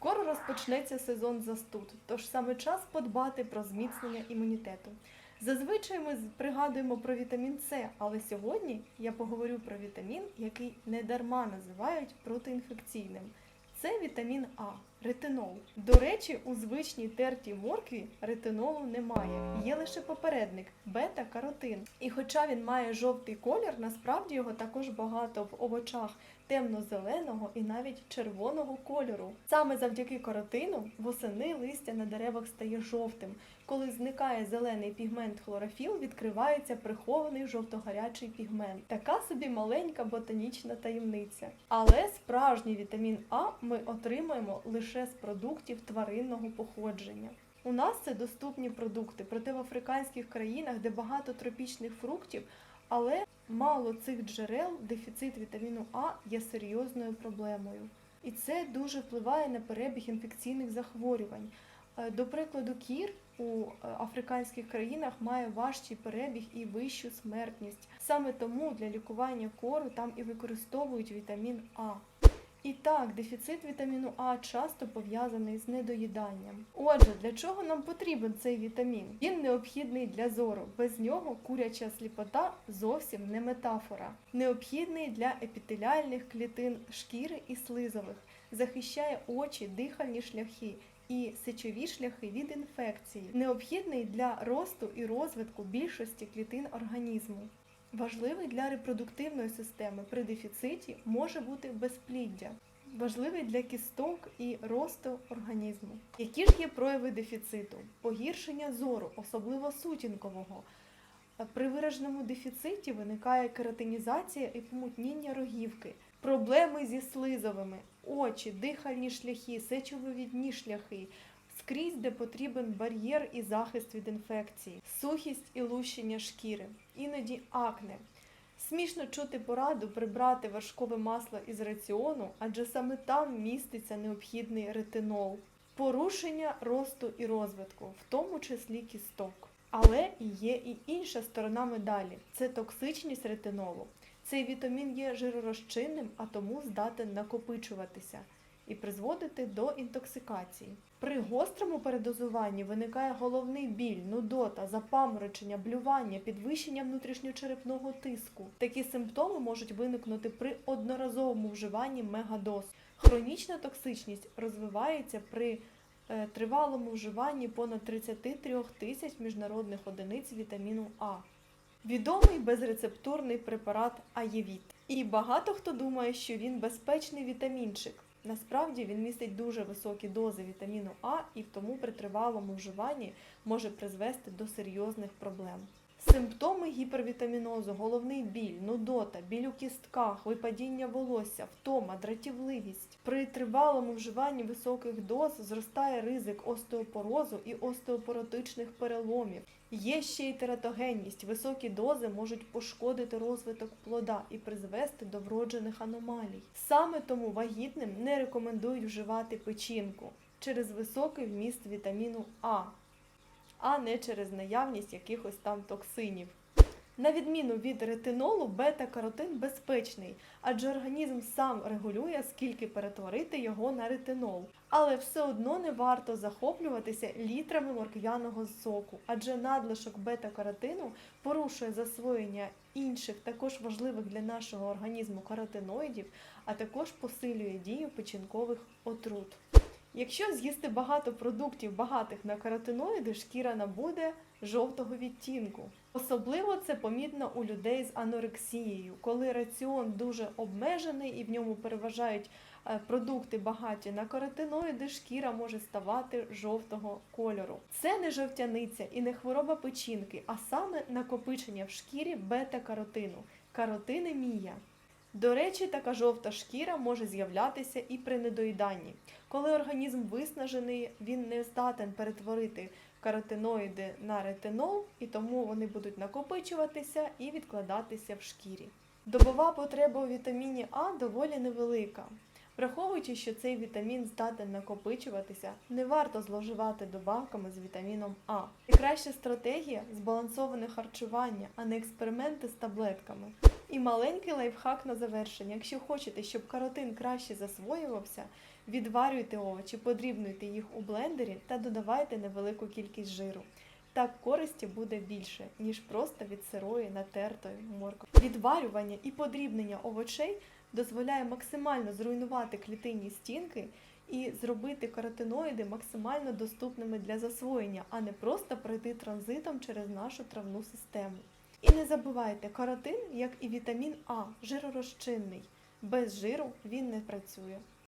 Скоро розпочнеться сезон застуд, тож саме час подбати про зміцнення імунітету. Зазвичай ми пригадуємо про вітамін С, але сьогодні я поговорю про вітамін, який недарма називають протиінфекційним. Це вітамін А, ретинол. До речі, у звичній тертій моркві ретинолу немає, є лише попередник бета-каротин. І хоча він має жовтий колір, насправді його також багато в овочах темно-зеленого і навіть червоного кольору. Саме завдяки каротину восени листя на деревах стає жовтим. Коли зникає зелений пігмент хлорофіл, відкривається прихований жовто-гарячий пігмент. Така собі маленька ботанічна таємниця. Але справжній вітамін А ми отримаємо лише з продуктів тваринного походження. У нас це доступні продукти, проте в африканських країнах, де багато тропічних фруктів, але мало цих джерел, дефіцит вітаміну А є серйозною проблемою. І це дуже впливає на перебіг інфекційних захворювань. Е, До прикладу, кір у е, африканських країнах має важчий перебіг і вищу смертність. Саме тому для лікування кору там і використовують вітамін А. І так, дефіцит вітаміну А часто пов'язаний з недоїданням. Отже, для чого нам потрібен цей вітамін? Він необхідний для зору. Без нього куряча сліпота зовсім не метафора. Необхідний для епітеліальних клітин шкіри і слизових, захищає очі, дихальні шляхи і сечові шляхи від інфекції. Необхідний для росту і розвитку більшості клітин організму. Важливий для репродуктивної системи при дефіциті може бути безпліддя. Важливий для кісток і росту організму. Які ж є прояви дефіциту? Погіршення зору, особливо сутінкового. При вираженому дефіциті виникає кератинізація і помутніння рогівки, проблеми зі слизовими, очі, дихальні шляхи, сечовивідні шляхи, скрізь, де потрібен бар'єр і захист від інфекції, сухість і лущення шкіри, іноді акне. Смішно чути пораду прибрати вершкове масло із раціону, адже саме там міститься необхідний ретинол, порушення росту і розвитку, в тому числі кісток. Але є і інша сторона медалі це токсичність ретинолу. Цей вітамін є жиророзчинним, а тому здатен накопичуватися і призводити до інтоксикації. При гострому передозуванні виникає головний біль, нудота, запаморочення, блювання, підвищення внутрішньочерепного тиску. Такі симптоми можуть виникнути при одноразовому вживанні мегадоз. Хронічна токсичність розвивається при е, тривалому вживанні понад 33 тисяч міжнародних одиниць вітаміну А. Відомий безрецептурний препарат Аєвіт. І багато хто думає, що він безпечний вітамінчик. Насправді він містить дуже високі дози вітаміну А і тому при тривалому вживанні може призвести до серйозних проблем. Симптоми гіпервітамінозу, головний біль, нудота, біль у кістках, випадіння волосся, втома, дратівливість. При тривалому вживанні високих доз зростає ризик остеопорозу і остеопоротичних переломів. Є ще й тератогенність. Високі дози можуть пошкодити розвиток плода і призвести до вроджених аномалій. Саме тому вагітним не рекомендують вживати печінку через високий вміст вітаміну А, а не через наявність якихось там токсинів. На відміну від ретинолу, бета-каротин безпечний, адже організм сам регулює, скільки перетворити його на ретинол. Але все одно не варто захоплюватися літрами морквяного соку, адже надлишок бета-каротину порушує засвоєння інших також важливих для нашого організму каротиноїдів, а також посилює дію печінкових отрут. Якщо з'їсти багато продуктів, багатих на каротиноїди, шкіра набуде жовтого відтінку. Особливо це помітно у людей з анорексією, коли раціон дуже обмежений і в ньому переважають е, продукти багаті на каротиноїди, шкіра може ставати жовтого кольору. Це не жовтяниця і не хвороба печінки, а саме накопичення в шкірі бета-каротину, каротинемія. До речі, така жовта шкіра може з'являтися і при недоїданні. Коли організм виснажений, він не здатен перетворити каротиноїди на ретинол, і тому вони будуть накопичуватися і відкладатися в шкірі. Добова потреба у вітаміні А доволі невелика. Враховуючи, що цей вітамін здатен накопичуватися, не варто зловживати добавками з вітаміном А. Найкраща стратегія збалансоване харчування, а не експерименти з таблетками. І маленький лайфхак на завершення. Якщо хочете, щоб каротин краще засвоювався, Відварюйте овочі, подрібнуйте їх у блендері та додавайте невелику кількість жиру. Так користі буде більше, ніж просто від сирої натертої моркви. Відварювання і подрібнення овочей дозволяє максимально зруйнувати клітинні стінки і зробити каротиноїди максимально доступними для засвоєння, а не просто пройти транзитом через нашу травну систему. І не забувайте, каротин, як і вітамін А, жиророзчинний. Без жиру він не працює.